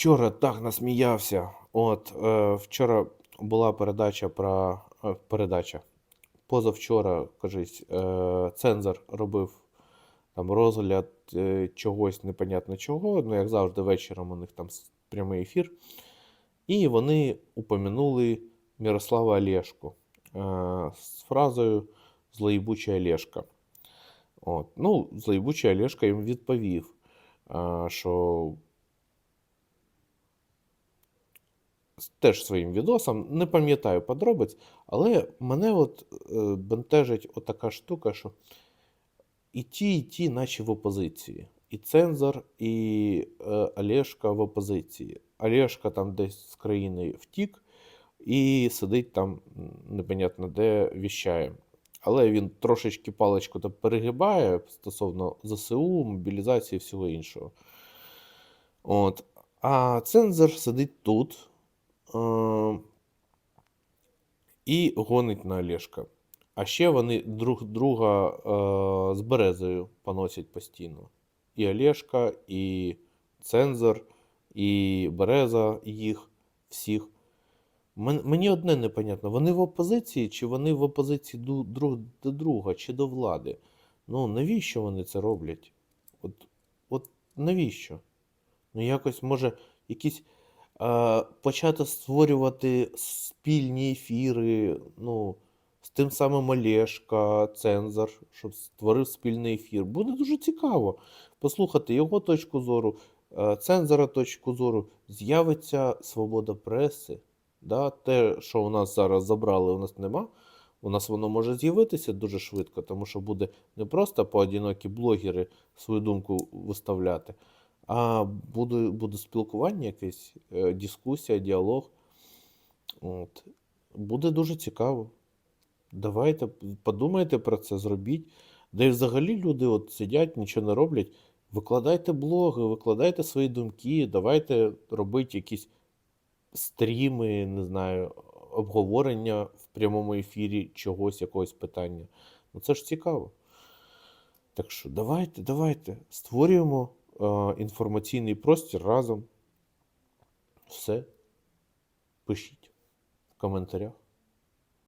Вчора так насміявся. От е, вчора була передача про е, передача. Позавчора, кажись, е, цензор робив там розгляд е, чогось непонятно чого. Ну, як завжди, вечором у них там прямий ефір. І вони упомянули Мирослава Олешку е, з фразою Злоїбуча Олешка. От. Ну, Злоїбуча Олешка їм відповів, е, що з- теж своїм відосом, не пам'ятаю подробиць, але мене от е, бентежить отака штука, що і ті, і ті, наче в опозиції. І цензор, і е, Олешка в опозиції. Олешка там десь з країни втік і сидить там непонятно де віщає. Але він трошечки паличку там перегибає стосовно ЗСУ, мобілізації і всього іншого. От. А цензор сидить тут і гонить на Олешка. А ще вони друг друга е, з березою поносять постійно. І Олешка, і цензор, і береза їх всіх. Мені одне непонятно, вони в опозиції, чи вони в опозиції друг до друга, чи до влади? Ну, навіщо вони це роблять? От, от навіщо? Ну, якось може якісь почати створювати спільні ефіри, ну, з тим самим Олешка, цензор, щоб створив спільний ефір. Буде дуже цікаво послухати його точку зору, е, цензора точку зору. З'явиться свобода преси. Да? Те, що у нас зараз забрали, у нас нема. У нас воно може з'явитися дуже швидко, тому що буде не просто поодинокі блогери свою думку виставляти, а буде, буде спілкування, якесь, е, дискусія, діалог. От. Буде дуже цікаво. Давайте подумайте про це, зробіть. Да і взагалі люди от сидять, нічого не роблять. Викладайте блоги, викладайте свої думки, давайте робити якісь стріми, не знаю, обговорення в прямому ефірі чогось, якогось питання. Ну це ж цікаво. Так що давайте, давайте, створюємо інформаційний простір разом. Все. Пишіть в коментарях.